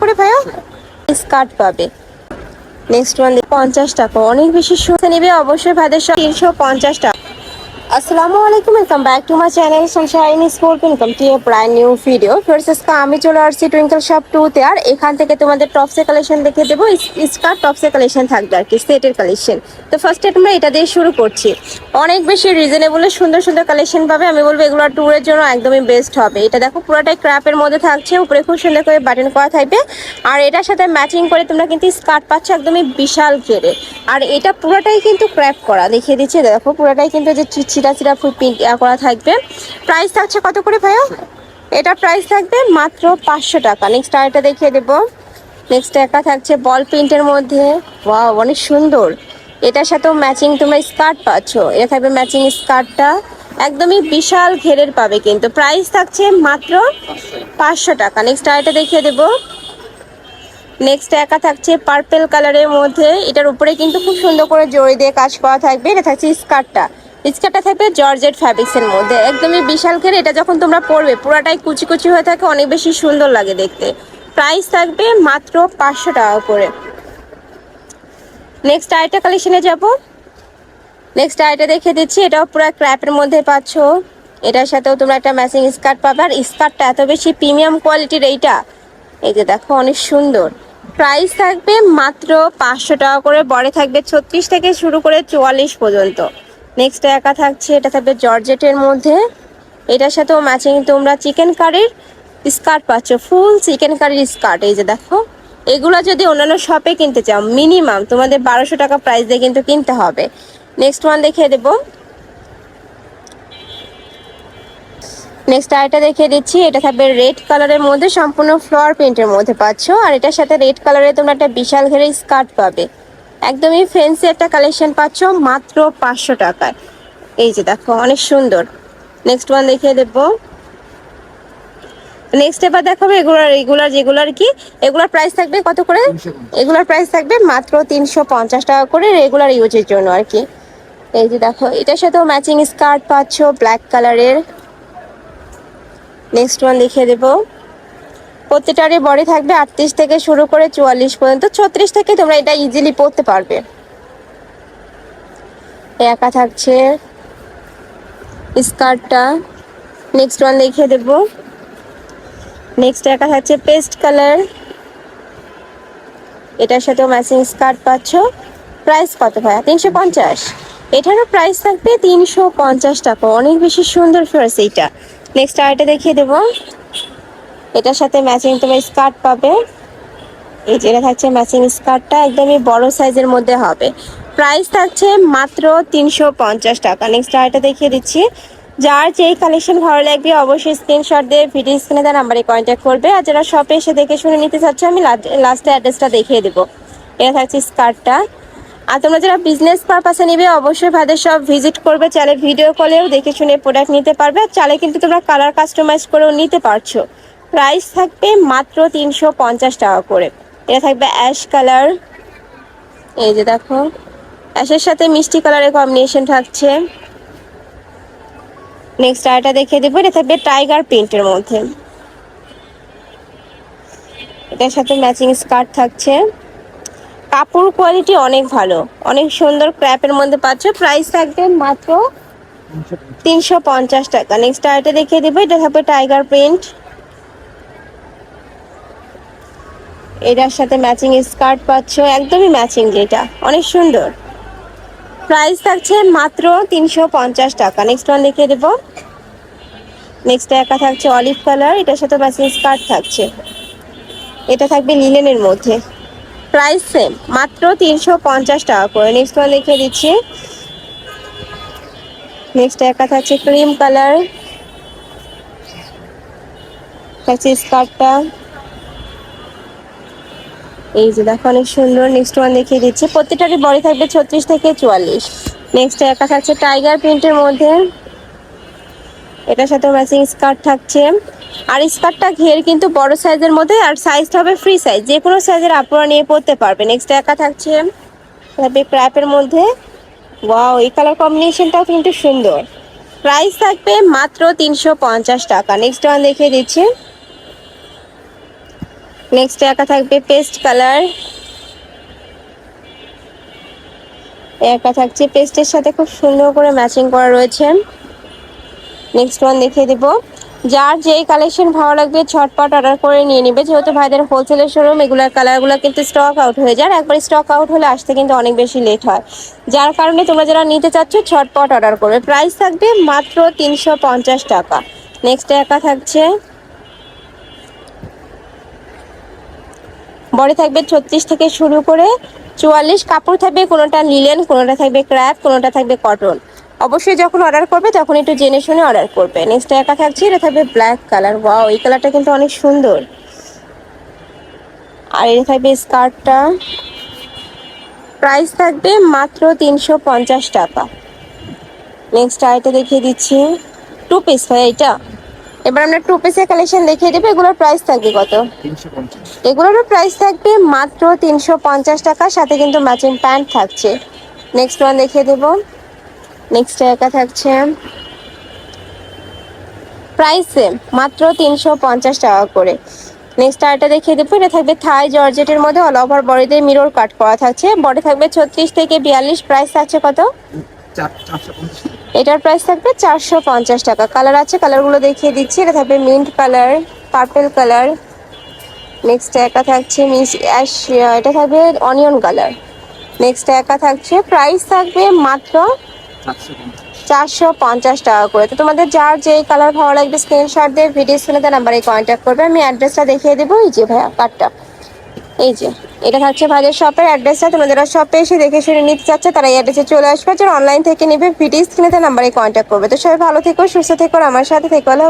করে ভাইয়া? স্কার্ট পাবে। নেক্সট ওয়ান পঞ্চাশ টাকা। অনেক বেশি নেবে অবশ্যই ভাইদের তিনশো পঞ্চাশ টাকা। আসসালামু আলাইকুম welcome back to my channel sunshine sport income to a brand new video first আজকে আমি চলে আসছি টুইঙ্কেল শপ টুতে আর এখান থেকে তোমাদের টপসের কালেকশন দেখে দেবো। স্কার্ট টপসের কালেকশন থাকবে আর কি, সেটের কালেকশন তো ফার্স্টে আমরা এটা দিয়ে শুরু করছি। অনেক বেশি রিজনেবলে সুন্দর সুন্দর কালেকশন পাবে। আমি বলব এগুলো ট্যুরের জন্য একদমই বেস্ট হবে। এটা দেখো, পুরোটাই ক্র্যাপের মধ্যে থাকছে। উপরে খুব সুন্দর করে বাটন করা থাকবে। আর এটার সাথে ম্যাচিং করে তোমরা কিন্তু স্কার্ট পাচ্ছ একদমই বিশাল ঘেরে আর এটা পুরোটাই কিন্তু ক্র্যাপ করা। দেখিয়ে দিচ্ছে, দেখো, পুরোটাই কিন্তু যে চি- চিরা চিরা ফুল প্রিন্ট করা থাকবে। প্রাইস থাকছে কত করে ভাইয়া? এটা প্রাইস থাকবে মাত্র পাঁচশো টাকা। নেক্সট আরেকটা দেখিয়ে দেবো। নেক্সট একা থাকছে বল প্রিন্টের মধ্যে। ওয়াও অনেক সুন্দর। এটার সাথেও ম্যাচিং তোমরা স্কার্ট পাচ্ছ। এটা থাকবে ম্যাচিং স্কার্টটা একদমই বিশাল ঘেরের পাবে কিন্তু। প্রাইস থাকছে মাত্র পাঁচশো টাকা। নেক্সট আরেকটা দেখিয়ে দেবো। নেক্সট একা থাকছে পার্পেল কালারের মধ্যে। এটার উপরে কিন্তু খুব সুন্দর করে জড়ি দিয়ে কাজ করা থাকবে। এটা থাকছে স্কার্টটা স্কার্টটা থাকবে জর্জেট ফ্যাব্রিক্সের মধ্যে। একদমই বিশাল ঘেরে, এটা যখন তোমরা পরবে, পুরাটাই কুচি কুচি হয়ে থাকে, অনেক বেশি সুন্দর লাগে দেখতে। প্রাইস থাকবে মাত্র পাঁচশো টাকা করে। নেক্সট আরেকটা কালেকশনে যাব। নেক্সট আরেকটা দেখে দিচ্ছি, এটাও পুরো ক্র্যাপের মধ্যে পাচ্ছ। এটার সাথেও তোমরা একটা ম্যাচিং স্কার্ট পাবে, আর স্কার্টটা এত বেশি প্রিমিয়াম কোয়ালিটির এইটা। এই যে দেখো, অনেক সুন্দর। প্রাইস থাকবে মাত্র পাঁচশো টাকা করে, বড়ে থাকবে ছত্রিশ থেকে শুরু করে চুয়াল্লিশ পর্যন্ত। নেক্সট একা থাকছে, এটা থাকবে জর্জেটের মধ্যে। এটার সাথেও ম্যাচিং তোমরা চিকেন কারির স্কার্ট পাচ্ছ ফুল চিকেন কারির স্কার্ট এই যে দেখো। এগুলো যদি অন্যান্য শপে কিনতে চাও মিনিমাম তোমাদের বারোশো টাকা প্রাইস দিয়ে কিন্তু কিনতে হবে। নেক্সট ওয়ান দেখিয়ে দেবো। নেক্সট আরেকটা দেখিয়ে দিচ্ছি, এটা থাকবে রেড কালারের মধ্যে, সম্পূর্ণ ফ্লোয়ার প্রিন্টের মধ্যে পাচ্ছ। আর এটার সাথে রেড কালারে তোমরা একটা বিশাল ঘেরে স্কার্ট পাবে। একদমই ফেন্সি একটা কালেকশন পাচ্ছ মাত্র পাঁচশো টাকায়। এই যে দেখো অনেক সুন্দর। নেক্সট ওয়ান দেখিয়ে দেবো। নেক্সট এবার দেখাবো এগুলার এগুলার যেগুলার কি এগুলার প্রাইস থাকবে কত করে? এগুলার প্রাইস থাকবে মাত্র তিনশো পঞ্চাশ টাকা করে রেগুলার ইউজের জন্য আর কি এই যে দেখো এটার সাথেও ম্যাচিং স্কার্ট পাচ্ছ ব্ল্যাক কালারের নেক্সট ওয়ান দেখিয়ে দেবো। প্রত্যেকটারই বডি থাকবে আটত্রিশ থেকে শুরু করে চুয়াল্লিশ পর্যন্ত, ছত্রিশ থেকে তোমরা এটা ইজিলি পরতে পারবে। একা থাকছে। স্কার্টটা নেক্সট ওয়ান দেখিয়ে দেবো। নেক্সট একা থাকছে পেস্ট কালার এটার সাথেও ম্যাচিং স্কার্ট পাচ্ছ। প্রাইস কত ভাইয়া? তিনশো পঞ্চাশ। এটারও প্রাইস থাকবে তিনশো পঞ্চাশ টাকা। অনেক বেশি সুন্দর ফ্রেস এইটা। নেক্সট আরেকটা দেখিয়ে দেবো। এটার সাথে ম্যাচিং তোমার স্কার্ট পাবে। এই যেটা থাকছে ম্যাচিং স্কার্টটা একদমই বড় সাইজের মধ্যে হবে। প্রাইস থাকছে মাত্র তিনশো পঞ্চাশ টাকা। নেক্সট আরেকটা দেখিয়ে দিচ্ছি। যার যেই কালেকশন ভালো লাগবে অবশ্যই স্ক্রিনশট দিয়ে ভিডিও স্ক্রিনে তার নাম্বারে কন্ট্যাক্ট করবে। আর যারা শপে এসে দেখে শুনে নিতে চাচ্ছ, আমি লাস্টে অ্যাড্রেসটা দেখিয়ে দেবো। এটা থাকছে স্কার্টটা আর তোমরা যারা বিজনেস পারপাসে নিবে, অবশ্যই ভাইদের সব ভিজিট করবে। চালে ভিডিও কলেও দেখে শুনে প্রোডাক্ট নিতে পারবে। আর চালে কিন্তু তোমরা কালার কাস্টমাইজ করেও নিতে পারছ। প্রাইস থাকবে মাত্র তিনশো পঞ্চাশ টাকা করে। এটা থাকবে অ্যাশ কালার এই যে দেখো অ্যাশের সাথে মিষ্টি কালারের কম্বিনেশন থাকছে। নেক্সট আরেকটা দেখিয়ে দেবো, এটা থাকবে টাইগার প্রিন্টের মধ্যে। এটার সাথে ম্যাচিং স্কার্ট থাকছে। কাপড় কোয়ালিটি অনেক ভালো, অনেক সুন্দর ক্র্যাপের মধ্যে পাচ্ছ। প্রাইস থাকবে মাত্র তিনশো পঞ্চাশ টাকা। নেক্সট আরেকটা দেখিয়ে দেবো, এটা থাকবে টাইগার প্রিন্ট এটার সাথে ম্যাচিং স্কার্ট পাচ্ছ, একদমই ম্যাচিং যেটা। অনেক সুন্দর। প্রাইস থাকছে মাত্র তিনশো পঞ্চাশ টাকা। নেক্সট ওয়ান দেখিয়ে দেবো। নেক্সট একা থাকছে অলিভ কালার এটার সাথে ম্যাচিং স্কার্ট থাকছে। এটা থাকবে লিলেনের মধ্যে। প্রাইস সেম মাত্র তিনশো পঞ্চাশ টাকা করে। নেক্সট ওয়ান লিখে দিচ্ছি। নেক্সট একা থাকছে ক্রিম কালার থাকছে স্কার্টটা এই যে দেখো, অনেক সুন্দর। নেক্সট ওয়ান দেখিয়ে দিচ্ছে। প্রত্যেকটারই বডি থাকবে ছত্রিশ থেকে চুয়াল্লিশ। নেক্সট একা থাকছে টাইগার প্রিন্টের মধ্যে। এটার সাথে ম্যাচিং স্কার্ট থাকছে। আর স্কার্টটা ঘের কিন্তু বড় সাইজের মধ্যে, আর সাইজটা হবে ফ্রি সাইজ যে কোনো সাইজের আপনারা নিয়ে পড়তে পারবে। নেক্সট একা থাকছে। থাকবে ক্র্যাপের মধ্যে। ওয়াও এই কালার কম্বিনেশনটাও কিন্তু সুন্দর। প্রাইস থাকবে মাত্র তিনশো পঞ্চাশ টাকা। নেক্সট ওয়ান দেখিয়ে দিচ্ছি। নেক্সট একা থাকবে পেস্ট কালার একা থাকছে পেস্টের সাথে খুব সুন্দর করে ম্যাচিং করা রয়েছে। নেক্সট ওয়ান দেখিয়ে দিব। যার যেই কালেকশন ভালো লাগবে ছটপট অর্ডার করে নিয়ে নেবে। যেহেতু ভাইদের হোলসেলের শোরুম এগুলোর কালারগুলো কিন্তু স্টক আউট হয়ে যায়। একবার স্টক আউট হলে আসতে কিন্তু অনেক বেশি লেট হয়। যার কারণে তোমরা যারা নিতে চাচ্ছ ছটপট অর্ডার করবে। প্রাইস থাকবে মাত্র তিনশো পঞ্চাশ টাকা। নেক্সট একা থাকছে। বডি থাকবে ছত্রিশ থেকে শুরু করে চুয়াল্লিশ, কাপড় থাকবে কোনোটা লিলেন, কোনোটা থাকবে ক্র্যাপ, কোনোটা থাকবে কটন। অবশ্যই যখন অর্ডার করবে, তখন একটু জেনে শুনে অর্ডার করবে। নেক্সট একা থাকছে, এটা থাকবে ব্ল্যাক কালার ওয়াও এই কালারটা কিন্তু অনেক সুন্দর। আর এটা থাকবে স্কার্টটা প্রাইস থাকবে মাত্র তিনশো পঞ্চাশ টাকা। নেক্সট আইটা দেখিয়ে দিচ্ছি। টু পিস ভাই এটা এবার আমরা টু পিসের কালেকশন দেখিয়ে দেবো, এগুলোর প্রাইস থাকবে কত? এগুলোরও প্রাইস থাকবে মাত্র তিনশো পঞ্চাশ টাকা, সাথে কিন্তু ম্যাচিং প্যান্ট থাকছে। নেক্সট ওয়ান দেখিয়ে দেব। নেক্সট একা থাকছে। প্রাইস সেম মাত্র তিনশো পঞ্চাশ টাকা করে। নেক্সট আরেকটা দেখিয়ে দেবো, এটা থাকবে থাই জর্জেটের মধ্যে অল ওভার বডিতে মিরর কাট করা থাকছে। বডি থাকবে ছত্রিশ থেকে বিয়াল্লিশ প্রাইস থাকছে কত? এটার প্রাইস থাকবে চারশো পঞ্চাশ টাকা। কালার আছে কালারগুলো দেখিয়ে দিচ্ছি। এটা থাকবে mint colour purple colour next একা থাকছে মিস অ্যাশ এটা থাকবে অনিয়ন কালার নেক্সট একা থাকছে প্রাইস থাকবে মাত্র চারশো পঞ্চাশ টাকা করে। তো তোমাদের যার যেই কালার ভালো লাগবে স্ক্রিনশট দিয়ে ভিডিও শুনে স্ক্রিনে নাম্বারে কন্ট্যাক্ট করবে। আমি অ্যাড্রেসটা দেখিয়ে দেবো। এই যে ভাইয়া কার্ডটা এই যে, এটা থাকছে ভাইদের শপের অ্যাড্রেসটা তোমরা শপে এসে দেখে শুনে নিতে চাচ্ছে, তারা এই অ্যাড্রেসে চলে আসবে। যারা অনলাইন থেকে নেবে ভিডিও স্ক্রিনে নাম্বারে কন্ট্যাক্ট করবে। তো সবাই ভালো থেকো, সুস্থ থেকো আমার সাথে থেকো। হলো